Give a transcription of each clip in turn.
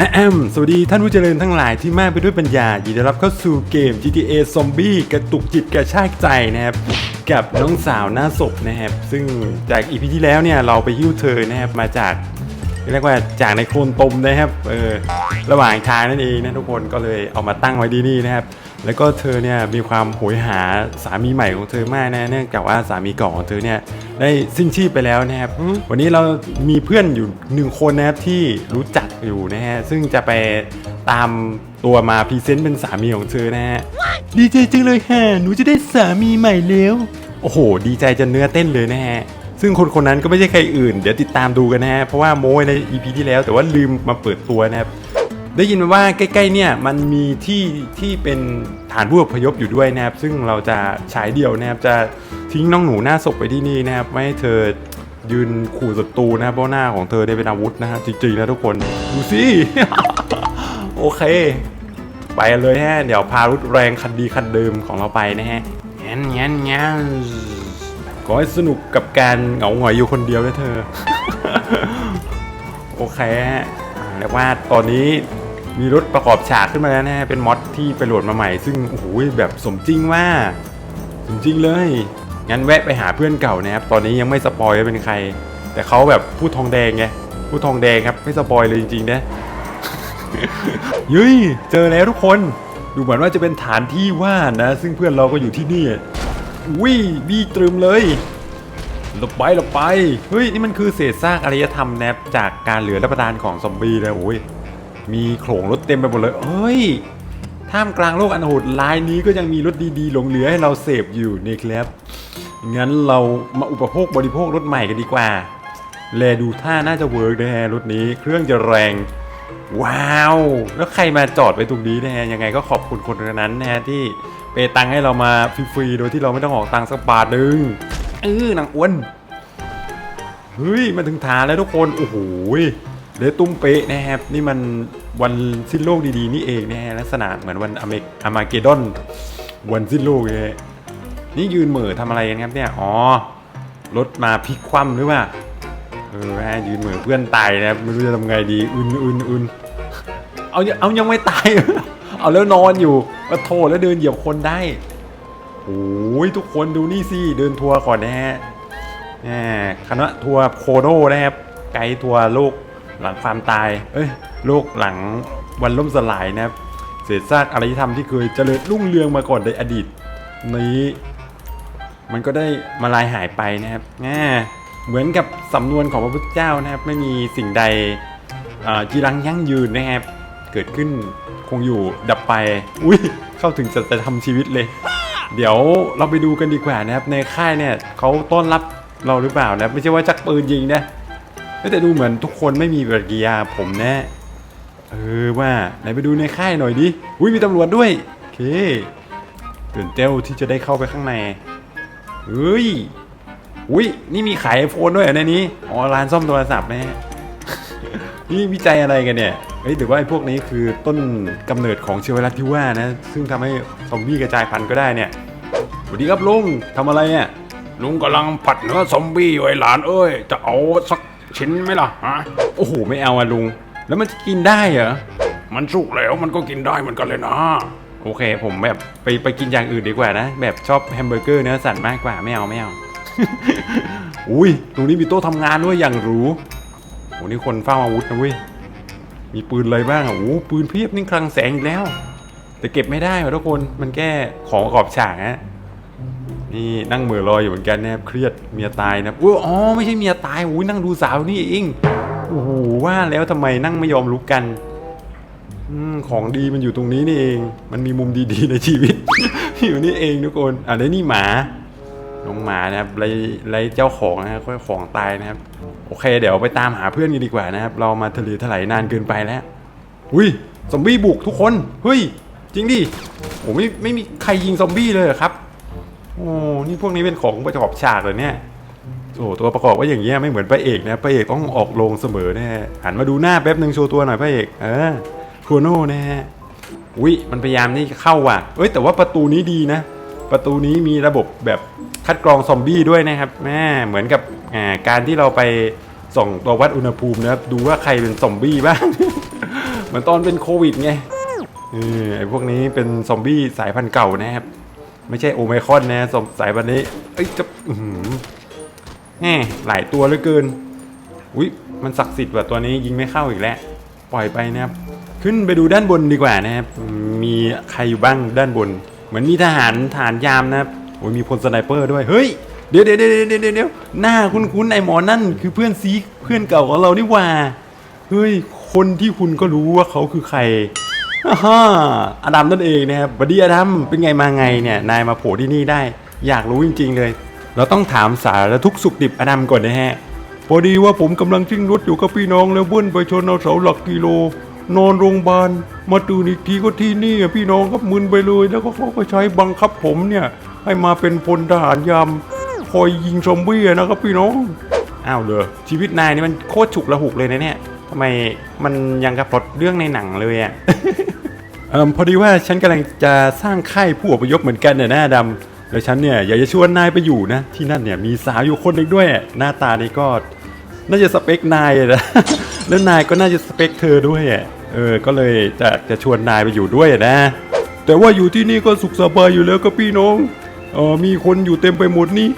อะแอมสวัสดีท่านผู้เจริญทั้งหลายที่มากไปด้วยปัญญายินดีต้รับเข้าสู่เกม GTA Zombie กระตุกจิตกระชากใจนะครับ กับน้องสาวหน้าศพนะครับ ซึ่งจากอีพีที่แล้วเนี่ยเราไปหิ้วเธอนะครับมาจากเรียกว่าจากในโคลนตมนะครับเออระหว่างทางนั่นเองนะทุกคนก็เลยเอามาตั้งไว้ที่นี่นะครับ แล้วก็เธอเนี่ยมีความโหยหาสามีใหม่ของเธอมากนะเนื่องจากว่าสามีเก่าของเธอเนี่ยได้สิ้นชีพไปแล้วนะครับวันนี้เรามีเพื่อนอยู่หนึ่งคนนะครับที่รู้จักอยู่นะฮะซึ่งจะไปตามตัวมาพรีเซนต์เป็นสามีของเธอนะฮะดีใจจังเลยค่ะหนูจะได้สามีใหม่แล้วโอ้โห ดีใจจนเนื้อเต้นเลยนะฮะซึ่งคนคนนั้นก็ไม่ใช่ใครอื่น เดี๋ยวติดตามดูกันนะฮะเพราะว่าโม้ใน EP ที่แล้วแต่ว่าลืมมาเปิดตัวนะครับ ได้ยินมาว่าใกล้ๆเนี่ยมันมีที่ที่เป็นฐานผู้อพยพอยู่ด้วยนะครับ ซึ่งเราจะฉายเดี่ยวนะครับจะทิ้งน้องหนูหน้าศพไปที่นี่นะครับไม่ให้เธอยืนขู่ศัตรูนะครับเพราะหน้าของเธอเนี่ยเป็นอาวุธนะฮะจริงๆนะทุกคนดูสิ โอเค ไปเลยฮะเดี๋ยวพารถแรงคันดีคันเดิมของเราไปนะฮะงั้นงั้นงั้นขอให้สนุกกับการเหงาหงอยอยู่คนเดียวนะเธอ โอเคฮะเรียกว่าตอนนี้ มีรถประกอบฉากขึ้นมาแล้วนะฮะเป็นมอดที่ไปโหลดมาใหม่ ซึ่งโอ้โหแบบสมจริงว่าสมจริงเลย งั้นแวะไปหาเพื่อนเก่านะครับ ตอนนี้ยังไม่สปอยว่าเป็นใคร แต่เขาแบบพูดทองแดงไง พูดทองแดงครับไม่สปอยเลยจริงๆนะยุ้ยเจอแล้วทุกคน ดูเหมือนว่าจะเป็นฐานที่ว่างนะ ซึ่งเพื่อนเราก็อยู่ที่นี่วิบีตรึมเลยหลบไปหลบไป เฮ้ย นี่มันคือเศษซากอารยธรรมแนบจากการเหลือรับประทานของซอมบี้นะโอ้ย มีโขลงรถเต็มไปหมดเลยเฮ้ย ท่ามกลางโลกอันโหดร้ายนี้ก็ยังมีรถดีๆหลงเหลือให้เราเสพอยู่นี่ครับ งั้นเรามาอุปโภคบริโภครถใหม่กันดีกว่า แลดูท่าน่าจะเวิร์กนะฮะรถนี้เครื่องจะแรง ว้าว แล้วใครมาจอดไว้ตรงนี้นะฮะยังไงก็ขอบคุณคนนั้นนะฮะที่เปย์ตังให้เรามาฟรีๆโดยที่เราไม่ต้องออกตังสักบาทหนึ่งเออนางอ้วนเฮ้ยมาถึงฐานแล้วทุกคนโอ้โห เลตุ้มเป๊ะนะครับนี่มันวันสิ้นโลกดีๆนี่เองนะฮะลักษณะเหมือนวันอเมกอมาเกดอนวันสิ้นโลกเลยนี่ยืนเหม่อทำอะไรกันครับเนี่ยอ๋อรถมาพลิกคว่ำหรือว่าเออฮะยืนเหมือเพื่อนตายนะครับไม่รู้จะทำไงดีอึนอึนอึนเอาเอายังไม่ตาย เอาแล้วนอนอยู่มาโทษแล้วเดินเหยียบคนได้โอ้ยทุกคนดูนี่สิเดินทัวร์ก่อนนะฮะแหมคณะทัวร์โคโดนะครับไกด์ทัวร์โลก หลังความตาย เอ้ยโลกหลังวันล่มสลายนะครับเศษซากอารยธรรมที่เคยเจริญรุ่งเรืองมาก่อนในอดีต นี้ มันก็ได้มาลายหายไปนะครับแหมเหมือนกับสำนวนของพระพุทธเจ้านะครับ ไม่มีสิ่งใดอ่อจีรังยั่งยืนนะครับ เกิดขึ้นคงอยู่ดับไป อุ้ยเข้าถึงจะจะทำชีวิตเลย เดี๋ยวเราไปดูกันดีกว่านะครับ ในค่ายเนี่ยเขาต้อนรับเราหรือเปล่านะไม่ใช่ว่าจักปืนยิงนะ แต่ดูเหมือนทุกคนไม่มีปฏิกิริยาผมแนะเออว่าไหนไปดูในค่ายหน่อยดิอุ้ยมีตำรวจด้วยโอเคตื่นเต้นที่จะได้เข้าไปข้างในเฮ้ยอุ้ยนี่มีขายไอโฟนด้วยในนี้อ๋อร้านซ่อมโทรศัพท์นะฮะนี่วิจัยอะไรกันเนี่ยเฮ้ยหรือว่าไอ้พวกนี้คือต้นกำเนิดของเชื้อไวรัสที่ว่านะซึ่งทำให้ซอมบี้กระจายพันธุ์ก็ได้เนี่ยสวัสดีครับลุงทำอะไรอะลุงกำลังผัดเนื้อซอมบี้ไว้หลานเอ้ยจะเอาสัก ชิ้นไหมล่ะฮะโอ้โหไม่เอาอะลุง แล้วมันจะกินได้เหรอ มันสุกแล้วมันก็กินได้เหมือนกันเลยนะ โอเค ผมแบบไปไปกินอย่างอื่นดีกว่านะ แบบชอบแฮมเบอร์เกอร์เนื้อสัตว์มากกว่าไม่เอาไม่เอา อุ้ยตรงนี้มีโต๊ะทำงานด้วยอย่างหรูโอ้นี่คนเฝ้าอาวุธนะเว้ย มีปืนอะไรบ้างอะโอ้ปืนเพียบนี่คลังแสงอีกแล้ว แต่เก็บไม่ได้ว่ะทุกคน มันแก้ของประกอบฉากฮะ นี่นั่งเหมือรออยู่เหมือนกันนะครับเครียดเมียตายนะอุ้ยอ๋อไม่ใช่เมียตายอุ้ยนั่งดูสาวนี่เองโอ้โหว่าแล้วทำไมนั่งไม่ยอมลุกกันอของดีมันอยู่ตรงนี้นี่เอง มันมีมุมดีๆในชีวิต อยู่นี่เองทุกคนอะแล้วนี่หมาน้องหมานะครับไรไรเจ้าของนะครับค่อยของตายนะครับ โอเค เดี๋ยวไปตามหาเพื่อนกันดีกว่านะครับ เรามาทะเลถลายนานเกินไปแล้วอุ้ยซอมบี้บุกทุกคนเฮ้ยจริงดิโอ้ไม่ไม่มีใครยิงซอมบี้เลยครับ โอ้นี่พวกนี้เป็นของประกอบฉากเลยเนี่ยโอ้ตัวประกอบว่าอย่างเงี้ยไม่เหมือนพระเอกนะพระเอกต้องออกโรงเสมอแน่หันมาดูหน้าแป๊บหนึ่งโชว์ตัวหน่อยพระเอกเออโครโน่นะฮะอุ้ยมันพยายามนี่เข้าว่ะเอ้ยแต่ว่าประตูนี้ดีนะ ประตูนี้มีระบบแบบคัดกรองซอมบี้ด้วยนะครับแม่เหมือนกับาการที่เราไปส่องตัววัดอุณหภูมินะครับดูว่าใครเป็นซอมบี้บ้างมือนตอนเป็นโควิดไงเออไอพวกนี้เป็นซอมบี้สายพันธุ์เก่านะครับ ไม่ใช่โอไมคอนนะซอมสายพันนี้ เอ้ยจะอื้อหือแหมหลายตัวเหลือเกิน อุ้ยมันศักดิ์สิทธิ์กว่าตัวนี้ยิงไม่เข้าอีกแล้ว ปล่อยไปนะครับ ขึ้นไปดูด้านบนดีกว่านะครับ มีใครอยู่บ้างด้านบน เหมือนมีทหารทหารยามนะครับ โอ้ยมีพลสไนเปอร์ด้วย เฮ้ย เดี๋ยวเดี๋ยวเดี๋ยวเดี๋ยวเดี๋ยวหน้าคุ้นๆไอหมอนั่นคือเพื่อนซีเพื่อนเก่าของเรานี่ว่า เฮ้ย คนที่คุณก็รู้ว่าเขาคือใคร ฮ่าอดัมนั่นเองนะครับบัดดี้อดัมเป็นไงมาไงเนี่ยนายมาโผล่ที่นี่ได้ อยากรู้จริง ๆ เลย เราต้องถามสารทุกสุขดิบอดัมก่อนนะฮะพอดีว่าผมกำลังชิ่งรถอยู่กับพี่น้องแล้วเบิ้ลไปชนเอาเสาหลักกิโล นอนโรงพยาบาลมาตื่นอีกทีก็ที่นี่พี่น้องก็มึนไปเลย แล้วก็เขาก็ใช้บังคับผมเนี่ย ให้มาเป็นพลทหารยามคอยยิงซอมบี้นะครับพี่น้องอ้าวเลยชีวิตนายนี่มันโคตรฉุกละหุกเลยนะเนี่ยทำไมมันยังกับพล็อตเรื่องในหนังเลยอะ ออพอดีว่าฉันกำลังจะสร้างค่ายผู้อพยพเหมือนกันเนี่ยนะดำแล้วฉันเนี่ยอยากจะชวนนายไปอยู่นะที่นั่นเนี่ยมีสาวอยู่คนหนึ่งด้วย หน้าตานี่ก็น่าจะสเปคนายนะแล้วนายก็น่าจะสเปคเธอด้วยเออก็เลยจะจะชวนนายไปอยู่ด้วยนะ แต่ว่าอยู่ที่นี่ก็สุขสบายอยู่แล้วก็พี่น้องเออมีคนอยู่เต็มไปหมดนี่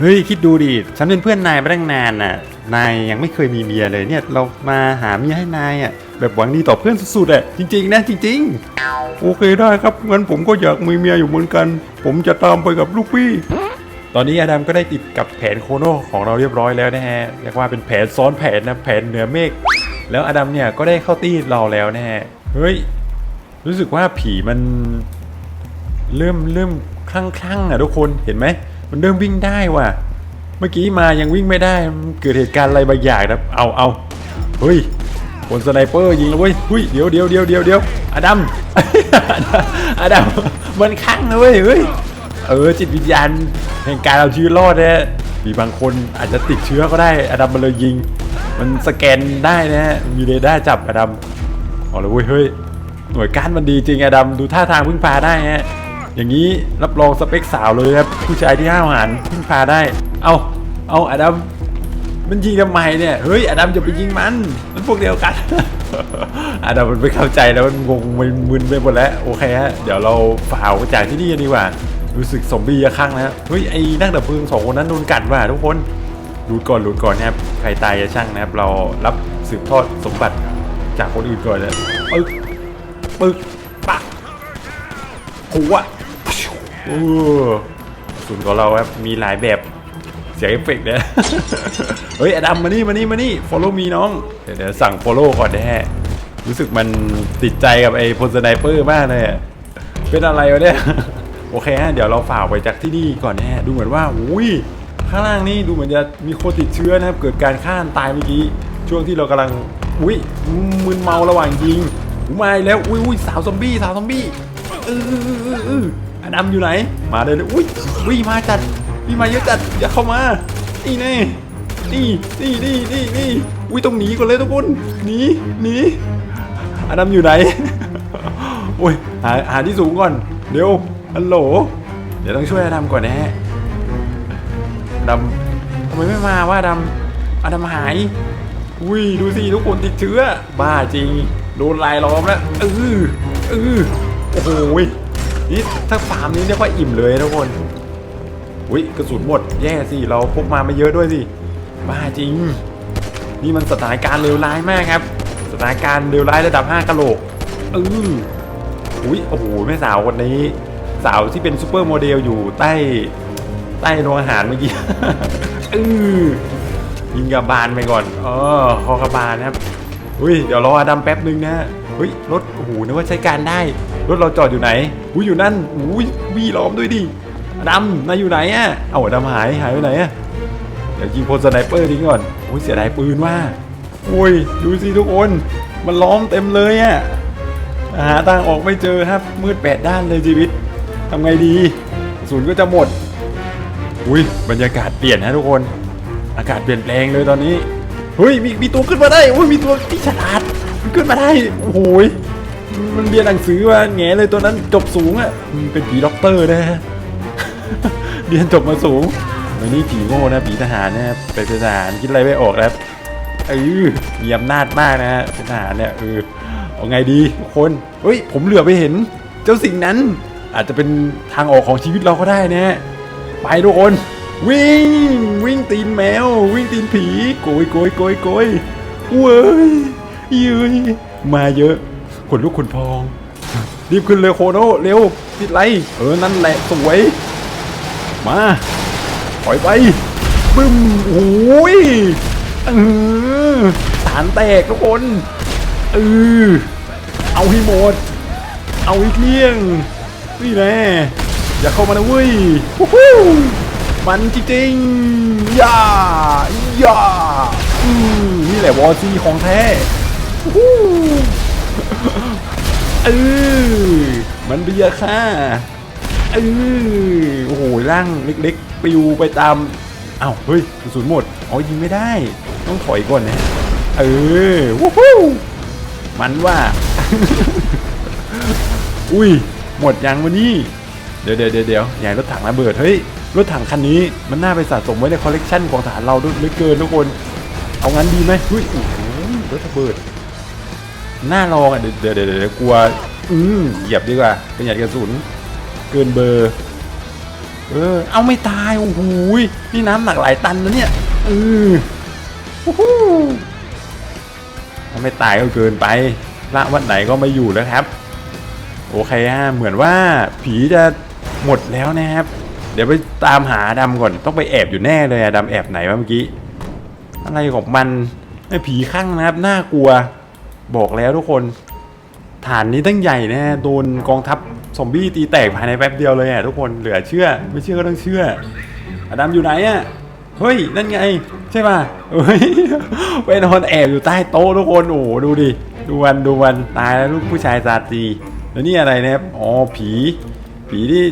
เฮ้ยคิดดูดิฉันเป็นเพื่อนนายมาตั้งนานน่ะ นายยังไม่เคยมีเมียเลยเนี่ยเรามาหาเมียให้นายอะแบบหวังดีต่อเพื่อนสุดๆอะจริงๆนะจริง ๆ โอเคได้ครับงั้นผมก็อยากมีเมียอยู่เหมือนกัน ผมจะตามไปกับลูกพี่ ตอนนี้อดัมก็ได้ติดกับแผนโคโนของเราเรียบร้อยแล้วนะฮะเรียกว่าเป็นแผนซ้อนแผนนะแผนเหนือเมฆแล้วอดัมเนี่ยก็ได้เข้าตีเราแล้วนะฮะเฮ้ยรู้สึกว่าผีมันเริ่มเริ่มคลั่งคลั่งๆอะทุกคนเห็นไหมมันเริ่มวิ่งได้ว่ะ เมื่อกี้มายังวิ่งไม่ได้เกิดเหตุการณ์อะไรบางอย่างนะเอาเอาเฮ้ยคนสไนเปอร์ยิงแล้วเว้ยเฮ้ยเดี๋ยวเดี๋ยวเดี๋ยวเดี๋ยวเดี๋ยวอดัมอดัมมันคั่งนะเว้ยเฮ้ยเออจิตวิญญาณแห่งการเอาชีวิตรอดเนี่ยมีบางคนอาจจะติดเชื้อก็ได้อดัมมันเลยยิง มันสแกนได้นะฮะมีเรดาร์จับอดัมเอาเลยเว้ยเฮ้ยหน่วยก้านมันดีจริงอะดำดูท่าทางพึ่งพาได้ฮะ อย่างนี้รับรองสเปคสาวเลยครับผู้ชายที่ห้าวหาญพึ่งพาได้ เอาเอาอดัมมันยิงทำไมเนี่ยเฮ้ยอดัมจะไปยิงมัน มันพวกเดียวกันอดัมมันไม่เข้าใจแล้วมันงงมันมึนไปหมดแล้วโอเคฮะเดี๋ยวเราฝ่าออกจากที่นี่กันดีกว่ารู้สึกซอมบี้จะข้างแล้วเฮ้ยไอ้นักดับเพลิงสองคนนั้นโดนกัดว่ะทุกคนรูดก่อนรูดก่อนนะครับใครตายจะช่างนะครับ เรารับสืบทอดสมบัติจากคนอื่นก่อนเลยปึ๊กปึ๊กปักหัว อ้ส่วนของเราครับมีหลายแบบเสียงเอฟเฟกต์เนี่ยเฮ้ยอดัมมานี่มานี่มานี่ follow มีน้อง เดี๋ยวสั่ง follow ก่อนแน่รู้สึกมันติดใจกับไอ้พลสไนเปอร์มากเลยเป็นอะไรวะเนี่ย โอเคฮะเดี๋ยวเราฝ่าไปจากที่นี่ก่อนแน่ดูเหมือนว่าอุ้ยข้างล่างนี่ดูเหมือนจะมีคนติดเชื้อนะครับ เกิดการฆ่านตายเมื่อกี้ ช่วงที่เรากำลังอุ้ยมึนเมาระหว่างยิงมาแล้วอุ้ยอุ้ยสาวซอมบี้สาวซอมบี้เออ อดัมอยู่ไหน มาเลยอุ้ยอุ้ยมาจัดพี่มาเยอะจัดอย่าเข้ามานี่แน่นี่นี่นี่นี่นี่อุ้ยต้องหนีก่อนเลยทุกคนหนีหนีอดัมอยู่ไหนโอ้ยหาหาที่สูงก่อนเดี๋ยวฮัลโหลเดี๋ยวต้องช่วยอดัมก่อนนะฮะดัมทำไมไม่มาว่าอดัมอดัมหายอุ้ยดูสิทุกคนติดเชื้อบ้าจริง โดนลายล้อมแล้วเออเออโอ้โหย นี่ถ้าฟาร์มนี้เรียกว่าอิ่มเลยทุกคนอุ้ยกระสุนหมดแย่สิเราพกมาไม่เยอะด้วยสิบ้าจริง นี่มันสถานการณ์เลวร้ายมากครับ สถานการณ์เลวร้ายระดับ5กะโหลกเอออุ้ยโอ้โหแม่สาวคนนี้ สาวที่เป็นซูเปอร์โมเดลอยู่ใต้ใต้โรงอาหารเมื่อกี้เออยิงกระบาลไปก่อนเออคอกระบาลนะครับอุ้ยเดี๋ยวรออดัมแป๊บนึงนะเฮ้ยรถโอ้โหนึกว่าใช้การได้รถเราจอดอยู่ไหน อุ้ยอยู่นั่นอุ้ยวีล้อมด้วยดิดัมนายอยู่ไหนอะเอาดัมหายหายไปไหนอะเดี๋ยวยิงโพลสไนเปอร์ทิ้งก่อนอุ้ยเสียดายปืนว่าอุ้ยดูสิทุกคนมันล้อมเต็มเลยอะหาทางออกไม่เจอครับมืดแปดด้านเลยชีวิตทำไงดีกระสุนก็จะหมดอุ้ยบรรยากาศเปลี่ยนฮะทุกคน อากาศเปลี่ยนแปลงเลยตอนนี้เฮ้ยมีมีตัวขึ้นมาได้โอ้ยมีตัวที่ฉลาดมันขึ้นมาได้โอ้ย มันเรียนหนังสือมาแง่เลยตัวนั้นจบสูงอะเป็นผีด็อกเตอร์นะฮะเรียนจบมาสูงวันนี้ผีโง่นะผีทหารนะไปเป็นทหารคิดอะไรไม่ออกแล้วเออมีอำนาจมากนะฮะเป็นทหารเนี่ยเออเอาไงดีทุกคนเฮ้ย ผมเหลือไปเห็น เจ้าสิ่งนั้น อาจจะเป็นทางออกของชีวิตเราก็ได้นะไปทุกคน วิ่งวิ่งตีนแมว วิ่งตีนผีโกยโกยโกยโกยเว้ยยืยมาเยอะ ขนลุกขนพอง รีบขึ้นเลยโคโนเร็วติดไรเออนั่นแหละสวย มาปล่อยไปบึ้มโอ้ยเออฐานแตกทุกคนเออเอาให้หมด เอาให้เกลี้ยงนี่แน่อย่าเข้ามานะเว้ยฮู้มันจริงๆย่าย่าอืมนี่แหละวอซีของแท้ฮู้ เออมันเบียร์ค่ะเออโอ้โหร่างเล็กๆปิวไปตามอ้าวเฮ้ยกระสุนหมดอ๋อยิงไม่ได้ ต้องถอยก่อนนะเออวู้ฮู้มันว่า อุ้ยหมดยังวันนี้เดี๋ยวเดี๋ยวเดี๋ยวเดี๋ยวอย่าให้รถถังระเบิดเฮ้ยรถถังคันนี้มันน่าไปสะสมไว้ในคอลเลกชันของฐานเราด้วยเหลือเกินทุกคน เอางั้นดีไหมเฮ้ยโอ้โหรถระเบิด น่าลองอะ เดี๋ยวเดี๋ยวเดี๋ยวกลัว อืมเหยียบดีกว่าประหยัดกระสุน เกินเบอร์ เออ เอาไม่ตาย โอ้โหนี่น้ำหนักหลายตันนะเนี่ยเออโอ้โหถ้าไม่ตายก็เกินไป ละวันไหนก็ไม่อยู่แล้วครับ โอเคฮะ เหมือนว่าผีจะหมดแล้วนะครับ เดี๋ยวไปตามหาดำก่อน ต้องไปแอบอยู่แน่เลยอะดำแอบไหนวะเมื่อกี้ อะไรของมันไอ้ผีข้างนะครับ น่ากลัว บอกแล้วทุกคนฐานนี้ตั้งใหญ่แนะโดนกองทัพซอมบี้ตีแตกภายในแป๊บเดียวเลยอะทุกคนเหลือเชื่อ ไม่เชื่อก็ต้องเชื่ออดัมอยู่ไหนอะเฮ้ย นั่นไง ใช่ป่ะเฮ้ยไปนอนแอบอยู่ใต้โต๊ะทุกคนโอ้ดูดิ ดูวันดูวันตายแล้วลูกผู้ชายซาตีแล้วนี่อะไรนะครับอ๋อผี ผีที่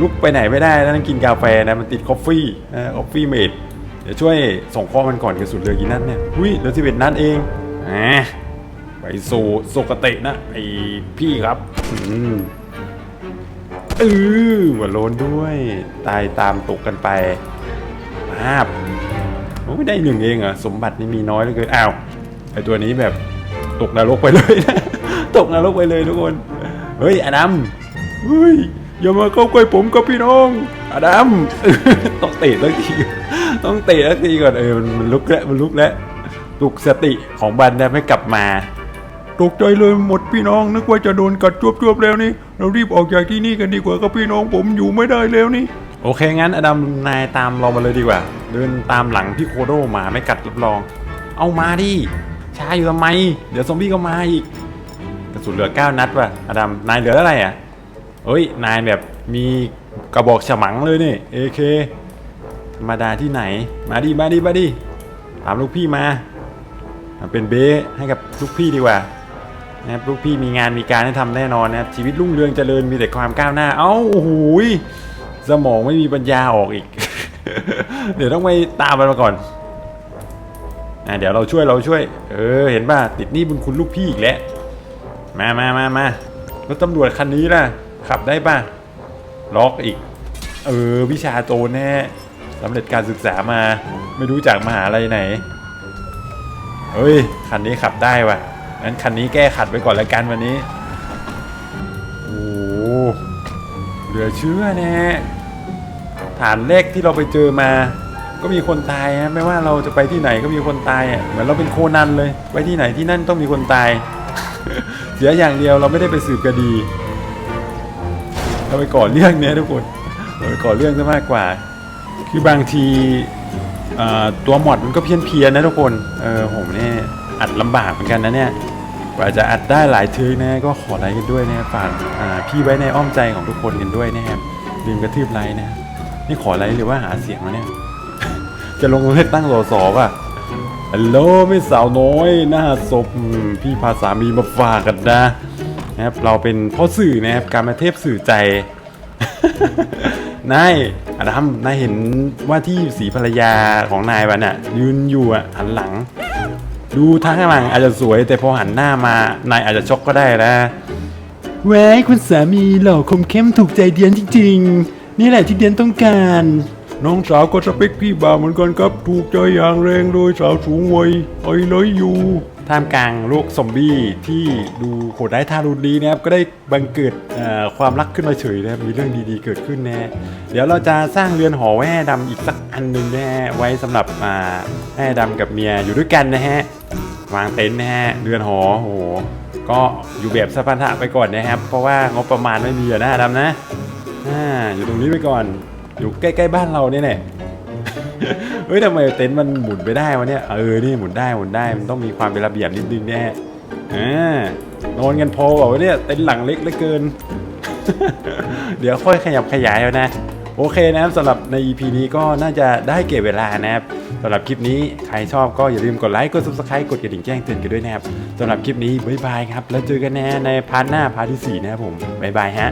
ลุกไปไหนไม่ได้แล้วนั่งกินกาแฟนะมันติดคอฟฟี่นะคอฟฟี่เมดเดี๋ยวช่วยส่งข้อมันก่อนกระสุนเหลือกี่นัดเนี่ยอุ้ยเหลือสิบเอ็ดนัดเองอ่า ไปสู่สุกตินะไอพี่ครับอืมเออหัวโลนด้วย ตายตามตกกันไปภาพโอ้ยได้หนึ่งเองเหรอสมบัตินี่มีน้อยเหลือเกินอ้าวไอตัวนี้แบบตกนรกไปเลยนะตกนรกไปเลยทุกคนเฮ้ยอดัมเฮ้ยอย่ามาเข้าใกล้ผมกับพี่น้องอดัมต้องเตะสักทีต้องเตะสักทีก่อนเออมันมันลุกแล้วมันลุกแล้วปลุกสติของบันได้ไม่กลับมา ตกใจเลยหมดพี่น้องนึกว่าจะโดนกัดจวบๆแล้วนี่ เรารีบออกจากที่นี่กันดีกว่าครับพี่น้องผมอยู่ไม่ได้แล้วนี่ โอเคงั้นอดัมนายตามเรามาเลยดีกว่า เดินตามหลังพี่โคโดมาไม่กัดรับรอง เอามาดิช้าอยู่ทำไม เดี๋ยวซอมบี้ก็มาอีกกระสุนเหลือ 9 นัดว่ะอดัมนายเหลืออะไรอะเฮ้ยนายแบบมีกระบอกฉมังเลยนี่เอเคธรรมดาที่ไหน มาดิมาดิมาดิถามลูกพี่มามาเป็นเบ้ให้กับลูกพี่ดีกว่า นะครับลูกพี่มีงานมีการให้ทำแน่นอนนะครับชีวิตรุ่งเรืองเจริญมีแต่ความก้าวหน้า เอ้าโอ้โหสมองไม่มีปัญญาออกอีก เดี๋ยวต้องไปตามมันมาก่อนอะเดี๋ยวเราช่วยเราช่วย เออ เห็นป่ะติดหนี้บุญคุณลูกพี่อีกแล้วมามามามา รถตำรวจคันนี้ล่ะ ขับได้ป่ะ ล็อกอีก เออ วิชาโจแน่สำเร็จการศึกษามา ไม่รู้จากมหาลัยไหน เฮ้ย คันนี้ขับได้ว่ะ งั้นคันนี้แก้ขัดไปก่อนละกันวันนี้ โอ้เหลือเชื่อแน่ฐานแรกที่เราไปเจอมา ก็มีคนตายฮะไม่ว่าเราจะไปที่ไหนก็มีคนตายอะเหมือนเราเป็นโคนันเลย ไปที่ไหนที่นั่นต้องมีคนตาย เสียอย่างเดียวเราไม่ได้ไปสืบคดีเราไปก่อเรื่องเนี่ยทุกคนเราไปก่อเรื่องซะมากกว่า คือบางทีตัวหมอดมันก็เพี้ยนเพียนนะทุกคน เออผมเนี่ย อัดลำบากเหมือนกันนะเนี่ย กว่าจะอัดได้หลายเทคนะ ก็ขอไลค์กันด้วยนะฝากพี่ไว้ในอ้อมใจของทุกคนกันด้วยนะครับลืมกระทืบไลค์นะ นี่ขอไลค์หรือว่าหาเสียงมาเนี่ย จะลงเลือกตั้งสสป่ะฮัลโหลไม่สาวน้อยหน้าศพพี่พาสามีมาฝากกันนะนะครับเราเป็นพ่อสื่อนะครับการมาเทพสื่อใจนายอดัมนายเห็นว่าที่สีภรรยาของนายวันน่ะยืนอยู่อะหันหลัง ดูทางข้างหลังอาจจะสวย แต่พอหันหน้ามานายอาจจะช็อกก็ได้นะแว้คุณสามีหล่อคมเข้มถูกใจเดียนจริงๆ นี่แหละที่เดียนต้องการ น้องสาวก็สเปคพี่บ่าวเหมือนกันครับ ถูกใจอย่างแรงเลยสาวสูงวัยไอเลยอยู่ ท่ามกลางโลกซอมบี้ที่ดูโหดร้ายทารุณดีนะครับ ก็ได้บังเกิดความรักขึ้นมาเฉยนะครับ มีเรื่องดีๆเกิดขึ้นนะเดี๋ยวเราจะสร้างเรือนหอไว้ให้ดำอีกสักอันหนึ่งนะฮะไว้สำหรับอ่าให้ดำกับเมียอยู่ด้วยกันนะฮะวางเต็นท์นะฮะเรือนหอโอ้โหก็อยู่แบบสปันทะไปก่อนนะครับ เพราะว่างบประมาณไม่มีนะดำนะอ่าอยู่ตรงนี้ไปก่อน อยู่ใกล้ๆบ้านเราเนี่ยแหละเฮ้ยทำไมเต็นท์มันหมุนไปได้วะเนี่ย เออ นี่หมุนได้หมุนได้ มันต้องมีความเป็นระเบียบนิดนึงแน่อ่านอนกันพอเปล่าวะเนี่ย เต็นท์หลังเล็กเหลือเกิน เดี๋ยวค่อยขยับขยายเอานะ โอเคนะครับสำหรับใน EP นี้ก็น่าจะได้เก็บเวลานะครับสำหรับคลิปนี้ใครชอบก็อย่าลืมกดไลค์ กด subscribe กดกระดิ่งแจ้งเตือนกันด้วยนะครับสำหรับคลิปนี้บ๊ายบายครับ แล้วเจอกันแน่ในพาร์ทหน้าพาร์ทที่สี่นะครับผมบ๊ายบายฮะ